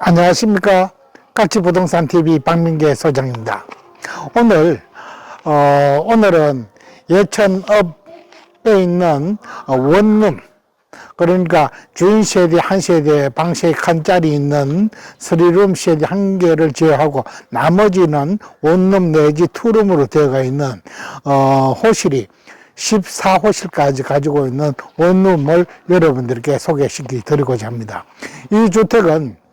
안녕하십니까. 까치부동산 TV 박민계 소장입니다. 오늘, 어, 오늘은 예천읍에 있는 어, 원룸, 그러니까 주인 세대 한 세대 한 짤이 있는 스리룸 세대 한 개를 제외하고 나머지는 원룸 내지 투룸으로 되어가 있는 어, 호실이 14호실까지 가지고 있는 원룸을 여러분들께 소개시켜 드리고자 합니다. 이 주택은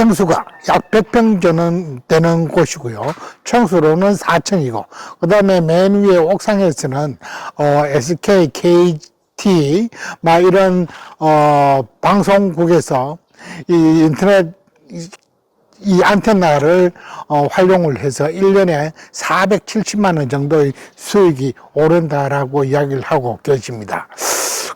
평수가 약 100평 저는 되는 곳이고요. 청수로는 4층이고, 그 다음에 맨 위에 옥상에서는, 어, SK, KT, 막 이런, 어, 방송국에서 이 인터넷, 이- 이 안테나를 어, 활용을 해서 1년에 470만 원 정도의 수익이 오른다라고 이야기를 하고 계십니다.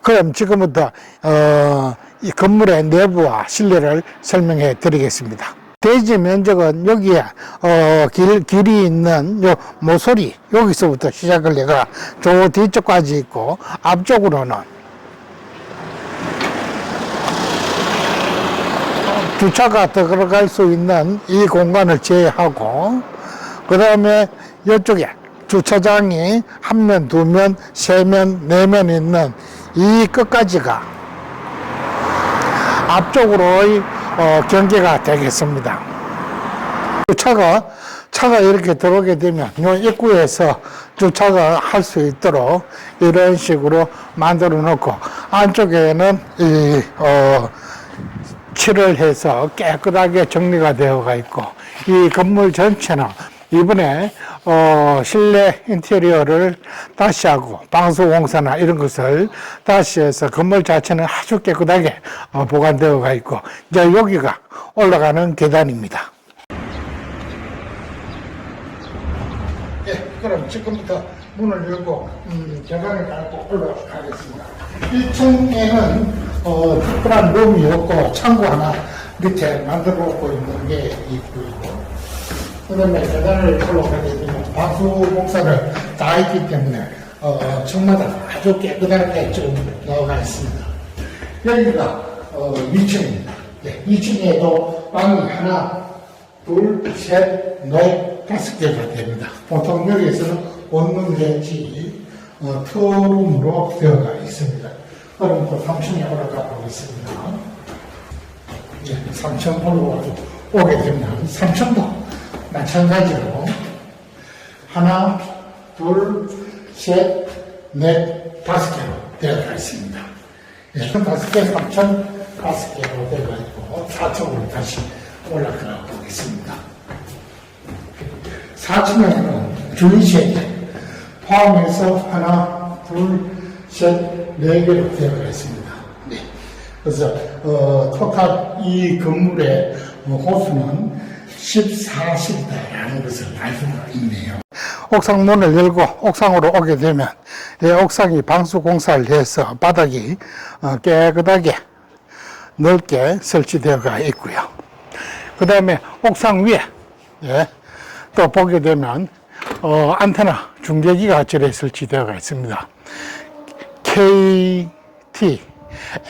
그럼 지금부터 어, 이 건물의 내부와 실내를 설명해 드리겠습니다. 대지 면적은 여기에 어, 길, 길이 있는 요 모서리 여기서부터 시작을 해가 저 뒤쪽까지 있고 앞쪽으로는 주차가 들어갈 수 있는 이 공간을 제외하고 그 다음에 이쪽에 주차장이 한 면, 두 면, 세 면, 네 면 있는 이 끝까지가 앞쪽으로의 어, 경계가 되겠습니다. 주차가 차가 이렇게 들어오게 되면 이 입구에서 주차가 할 수 있도록 이런 식으로 만들어 놓고 안쪽에는 이 어, 칠을 해서 깨끗하게 정리가 되어가 있고 이 건물 전체는 이번에 어, 실내 인테리어를 다시 하고 방수 공사나 이런 것을 다시 해서 건물 자체는 아주 깨끗하게 어, 보관되어 가 있고 이제 여기가 올라가는 계단입니다. 예, 그럼 지금부터 문을 열고 음, 계단을 밟고 올라가겠습니다. 1층에는 어, 특별한 룸이 없고 창고 하나 밑에 만들어 놓고 있는 게 있고요. 그 다음에 계단을 올라가게 되면 방수 공사를 다 했기 때문에 어, 층마다 아주 깨끗하게 좀 나와 있습니다. 여기가 어, 2층입니다. 네, 2층에도 방이 하나, 둘, 셋, 넷, 다섯 개가 됩니다. 보통 여기에서는 원룸 내지 어, 투룸으로 되어가 있습니다. 그럼 또 3층에 올라가 보겠습니다. 예, 3층 올라가고 오게 되면 3층도 마찬가지로 하나, 둘, 셋, 넷, 다섯 개로 되어가 있습니다. 예, 다섯 개, 3층 다섯 개로 되어가 있고 4층으로 다시 올라가 보겠습니다. 4층에는 주인세대 포함해서 하나, 둘, 셋, 네 개로 되어 있습니다. 네. 그래서 어, 토탈 이 건물의 어, 호수는 14실다라는 것을 알 수가 있네요. 옥상 문을 열고 옥상으로 오게 되면 이 옥상이 방수 공사를 해서 바닥이 어, 깨끗하게 넓게 설치되어 가 있고요. 그 다음에 옥상 위에 예, 또 보게 되면 어, 안테나 중계기가 절에 설치되어 있습니다. KT,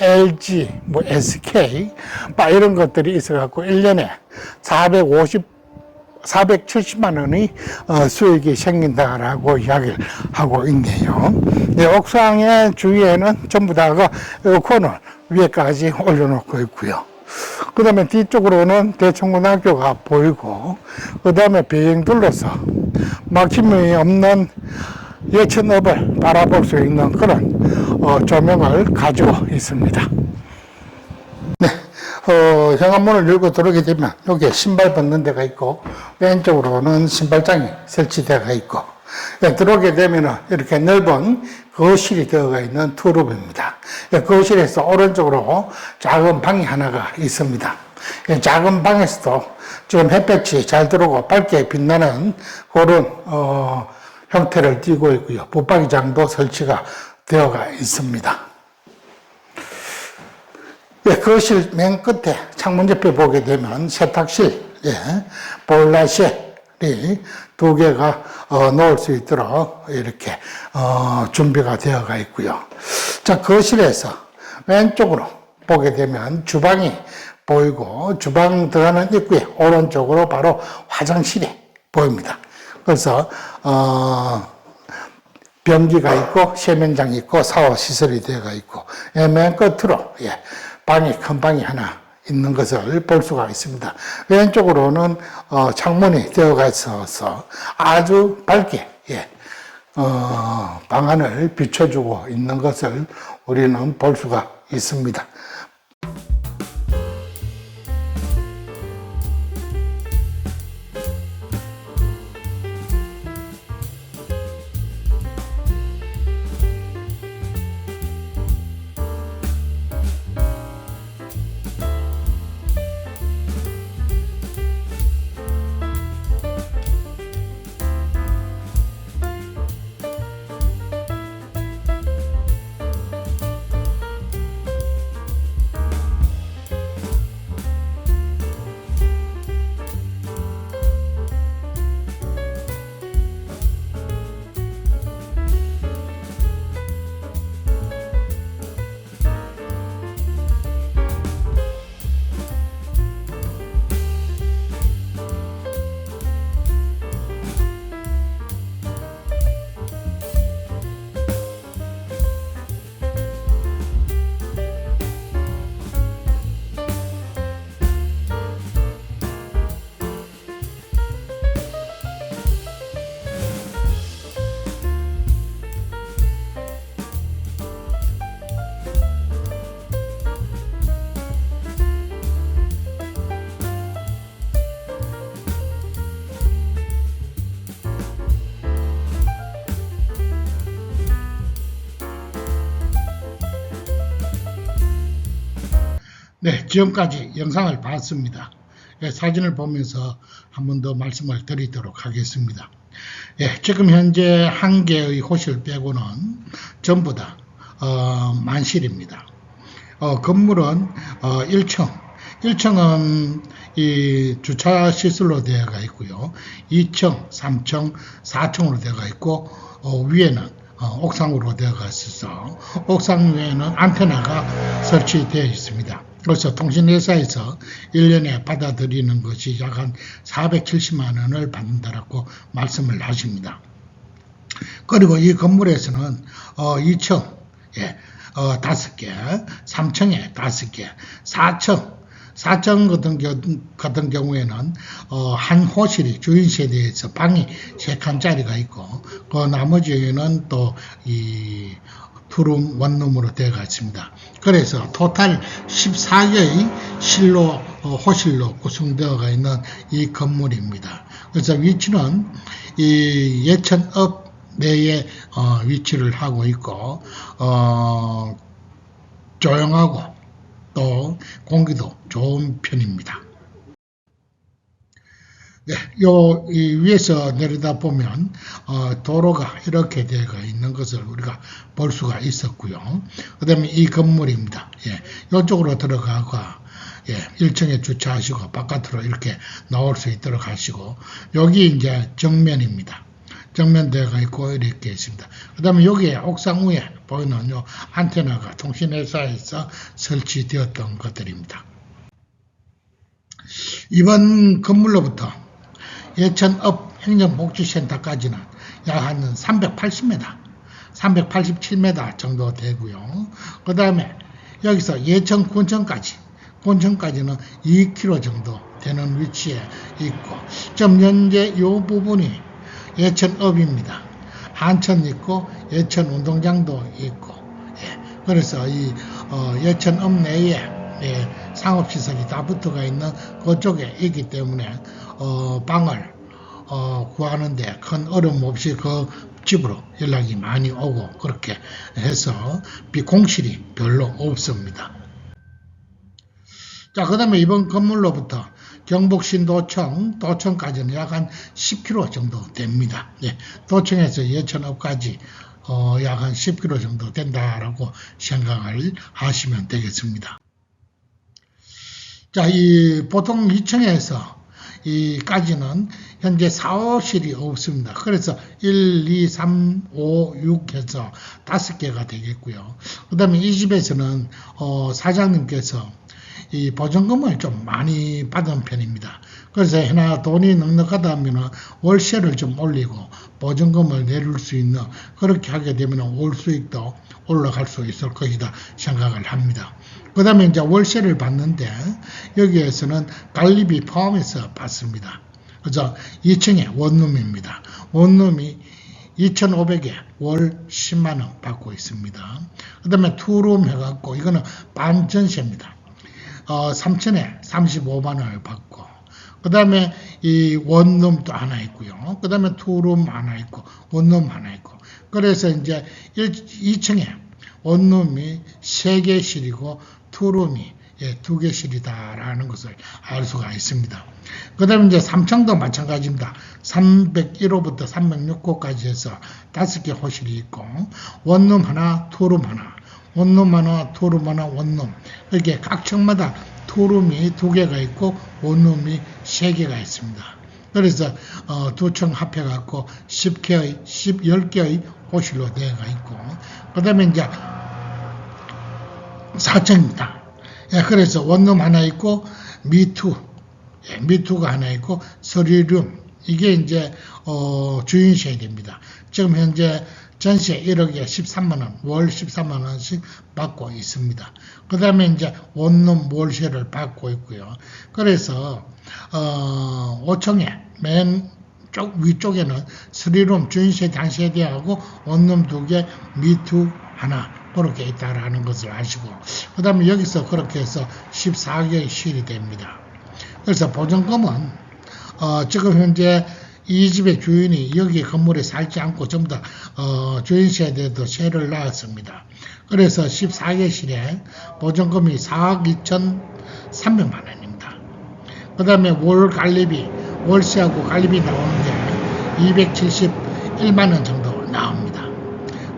LG, 뭐 SK, 막 이런 것들이 있어갖고 1년에 450, 470만 원의 어, 수익이 생긴다라고 이야기를 하고 있네요. 네, 옥상의 주위에는 전부 다가 에어컨을 위에까지 올려놓고 있고요. 그 다음에 뒤쪽으로는 대청고등학교가 보이고, 그 다음에 비행 둘러서 막힘이 없는 예천읍을 바라볼 수 있는 그런 어, 조명을 가지고 있습니다. 네, 어, 현관문을 열고 들어오게 되면 여기에 신발 벗는 데가 있고 왼쪽으로는 신발장이 설치되어 있고 예, 들어오게 되면 이렇게 넓은 거실이 들어가 있는 투룸입니다. 예, 거실에서 오른쪽으로 작은 방이 하나가 있습니다. 예, 작은 방에서도 지금 햇볕이 잘 들어오고 밝게 빛나는 그런 어, 형태를 띠고 있고요. 붙박이장도 설치가 되어가 있습니다. 예, 거실 맨 끝에 창문 옆에 보게 되면 세탁실, 예, 보일러실이 두 개가 어, 놓을 수 있도록 이렇게 어, 준비가 되어가 있고요. 자, 거실에서 왼쪽으로 보게 되면 주방이 보이고 주방 들어가는 입구에 오른쪽으로 바로 화장실이 보입니다. 그래서 어, 변기가 있고 세면장이 있고 샤워 시설이 되어 있고 예, 맨 끝으로 예, 방이 큰 방이 하나 있는 것을 볼 수가 있습니다. 왼쪽으로는 어, 창문이 되어가 있어서 아주 밝게 예, 어, 방안을 비춰주고 있는 것을 우리는 볼 수가 있습니다. 네, 지금까지 영상을 봤습니다. 예, 사진을 보면서 한 번 더 말씀을 드리도록 하겠습니다. 예, 지금 현재 한 개의 호실 빼고는 전부 다 어, 만실입니다. 어, 건물은 어, 1층, 1층은 이 주차 시설로 되어가 있고요. 2층, 3층, 4층으로 되어가 있고 어, 위에는 어, 옥상으로 되어가 있어서 옥상 위에는 안테나가 설치되어 있습니다. 그래서 통신회사에서 1년에 받아들이는 것이 약 한 470만 원을 받는다라고 말씀을 하십니다. 그리고 이 건물에서는 어, 2층 예, 어, 5개, 3층에 5개, 4층 4층 같은, 겨, 같은 경우에는 어, 한 호실이 주인 세대에서 방이 3칸짜리가 있고 그 나머지는 또이 투룸 원룸으로 되어 있습니다. 그래서 토탈 14개의 실로 어, 호실로 구성되어 있는 이 건물입니다. 그래서 위치는 이 예천읍 내에 어, 위치를 하고 있고 어, 조용하고 또 공기도 좋은 편입니다. 네, 요 위에서 내려다 보면 어, 도로가 이렇게 되어 있는 것을 우리가 볼 수가 있었고요. 그다음에 이 건물입니다. 예, 이쪽으로 들어가고 예, 1층에 주차하시고 바깥으로 이렇게 나올 수 있도록 하시고 여기 이제 정면입니다. 정면 되어 있고 이렇게 있습니다. 그 다음에 여기에 옥상 위에 보이는 요 안테나가 통신회사에서 설치되었던 것들입니다. 이번 건물로부터 예천읍 행정복지센터까지는 약 한 380m, 387m 정도 되고요. 그 다음에 여기서 예천 군청까지, 군청까지는 2km 정도 되는 위치에 있고, 좀 현재 이 부분이 예천읍입니다. 한천 있고 예천 운동장도 있고, 예. 그래서 이 어, 예천읍 내에 예, 상업시설이 다 붙어가 있는 그쪽에 있기 때문에 어, 방을 어, 구하는데 큰 어려움 없이 그 집으로 연락이 많이 오고 그렇게 해서 비공실이 별로 없습니다. 자, 그 다음에 이번 건물로부터 경북신도청, 도청까지는 약 한 10km 정도 됩니다. 네, 도청에서 예천읍까지 어, 약 한 10km 정도 된다라고 생각을 하시면 되겠습니다. 자, 이 보통 2층에서 이까지는 현재 4호실이 없습니다. 그래서 1, 2, 3, 5, 6 해서 5개가 되겠고요. 그 다음에 이 집에서는 어, 사장님께서 이 보증금을 좀 많이 받은 편입니다. 그래서 해나 돈이 넉넉하다 하면 월세를 좀 올리고 보증금을 내릴 수 있는 그렇게 하게 되면 월 수익도 올라갈 수 있을 것이다 생각을 합니다. 그 다음에 이제 월세를 받는데 여기에서는 관리비 포함해서 받습니다. 그래서 2층에 원룸입니다. 원룸이 2,500에 월 10만 원 받고 있습니다. 그 다음에 투룸 해갖고 이거는 반전세입니다. 어, 3천에 35만 원을 받고 그 다음에 이 원룸도 하나 있고요. 그 다음에 투룸 하나 있고 원룸 하나 있고 그래서 이제 1, 2층에 원룸이 3개실이고 투룸이 예, 2개실이다라는 것을 알 수가 있습니다. 그 다음에 이제 3층도 마찬가지입니다. 301호부터 306호까지 해서 5개 호실이 있고 원룸 하나, 투룸 하나 원룸 하나, 투룸 하나, 원룸. 이렇게 각 층마다 투룸이 두 개가 있고 원룸이 세 개가 있습니다. 그래서 어, 두층 합해갖고 10개의, 10, 10개의 호실로 되어가 있고 그 다음에 이제 4층입니다. 예, 그래서 원룸 하나 있고 미투, 예, 미투가 하나 있고 서리룸 이게 이제 어, 주인셔야 됩니다. 지금 현재 전세 1억에 13만 원, 월 13만 원씩 받고 있습니다. 그 다음에 이제 원룸 월세를 받고 있고요. 그래서 어, 5층에 맨 쪽 위쪽에는 스리룸 주인세 단세대하고 원룸 두 개, 미투 하나 그렇게 있다라는 것을 아시고 그 다음에 여기서 그렇게 해서 14개의 실이 됩니다. 그래서 보증금은 어, 지금 현재 이 집의 주인이 여기 건물에 살지 않고 전부 다 어, 주인세대도 세를 낳았습니다. 그래서 14개 실에 보증금이 4억 2,300만 원입니다. 그 다음에 월 관리비, 월세하고 관리비 나오는데 271만 원 정도 나옵니다.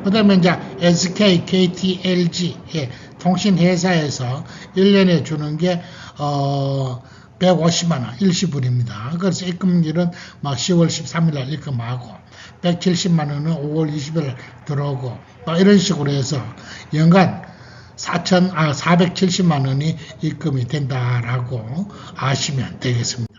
그 다음에 이제 SK, KT, LG, 예, 통신 회사에서 1년에 주는 게, 어, 150만 원 일시불입니다. 그래서 입금일은 막 10월 13일 날 입금하고, 170만 원은 5월 20일 들어오고, 막 이런 식으로 해서 연간 4천, 아, 470만 원이 입금이 된다라고 아시면 되겠습니다.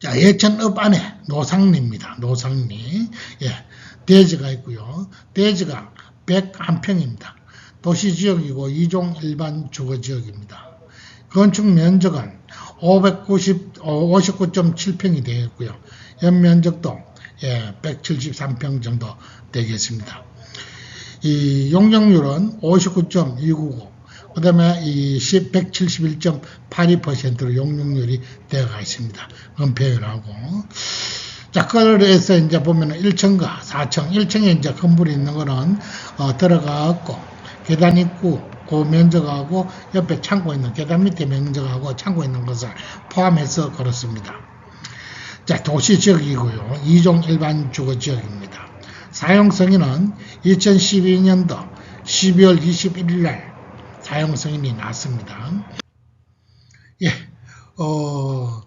자, 예천읍 안에 노상리입니다. 노상리. 예, 대지가 있고요. 대지가 101평입니다. 도시지역이고 2종 일반 주거지역입니다. 건축 면적은 590, 59.7평이 되겠고요. 연면적도 예, 173평 정도 되겠습니다. 이 용적률은 59.299, 그 다음에 이 171.82%로 용적률이 되어가 있습니다. 은폐율하고. 자, 그래서 이제 보면은 1층과 4층, 1층에 이제 건물이 있는 거는, 어, 들어가고, 계단 있고, 그 면적하고 옆에 창고 있는, 계단 밑에 면적하고 창고 있는 것을 포함해서 그렇습니다. 자, 도시 지역이고요. 2종 일반 주거 지역입니다. 사용 승인은 2012년도 12월 21일 날 사용 승인이 났습니다. 예, 어,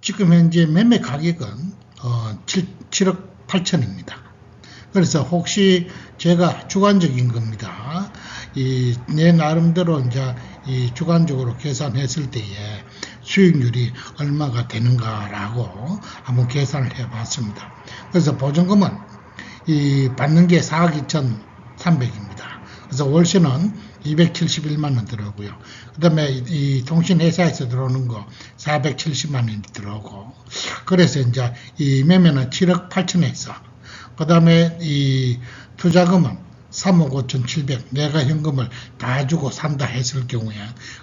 지금 현재 매매 가격은 어, 7, 7억 8천입니다. 그래서 혹시 제가 주관적인 겁니다. 이 내 나름대로 이제 이 주관적으로 계산했을 때에 수익률이 얼마가 되는가라고 한번 계산을 해봤습니다. 그래서 보증금은 이 받는 게 4억 2,300입니다. 그래서 월세는 271만 원 들어오고요. 그 다음에 이 통신 회사에서 들어오는 거 470만 원이 들어오고, 그래서 이제 이 매매는 7억 8천에서, 그 다음에 이 투자금은 3억 5천7백. 내가 현금을 다 주고 산다 했을 경우에,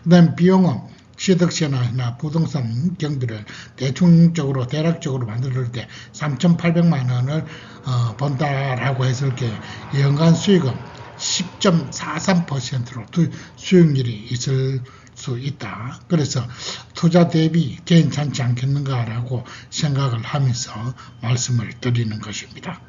그 다음에 비용은 취득세나 부동산 경비를 대충적으로 대략적으로 만들 때 3,800만 원을 어, 번다라고 했을 때 연간 수익은 10.43%로 수익률이 있을 수 있다. 그래서 투자 대비 괜찮지 않겠는가라고 생각을 하면서 말씀을 드리는 것입니다.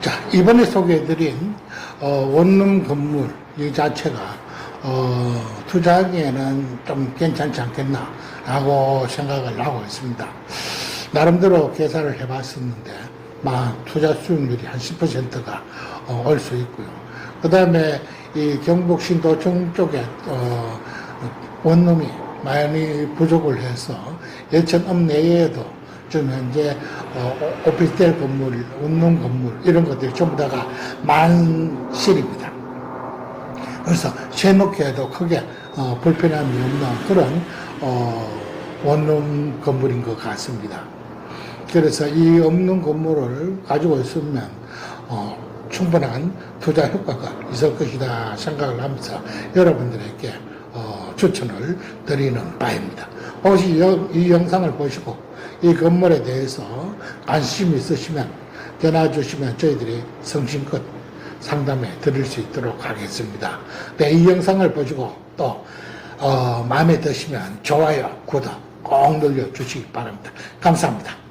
자, 이번에 소개해드린 어, 원룸 건물 이 자체가 어, 투자하기에는 좀 괜찮지 않겠나라고 생각을 하고 있습니다. 나름대로 계산을 해봤었는데, 막 투자 수익률이 한 10%가 어, 올수 있고요. 그 다음에 이 경북 신도청 쪽에 어, 원룸이 많이 부족을 해서 예천 읍 내에도 지금 현재 어, 오- 오피스텔 건물, 원룸 건물 이런 것들이 전부 다가 만실입니다. 그래서 세놓기에도 크게 어, 불편함이 없는 그런 어, 원룸 건물인 것 같습니다. 그래서 이 없는 건물을 가지고 있으면 어, 충분한 투자 효과가 있을 것이다 생각을 하면서 여러분들에게 어, 추천을 드리는 바입니다. 혹시 이, 영상을 보시고 이 건물에 대해서 관심이 있으시면 전화 주시면 저희들이 성심껏 상담해 드릴 수 있도록 하겠습니다. 네, 이 영상을 보시고 또 어, 마음에 드시면 좋아요, 구독 꼭 눌러주시기 바랍니다. 감사합니다.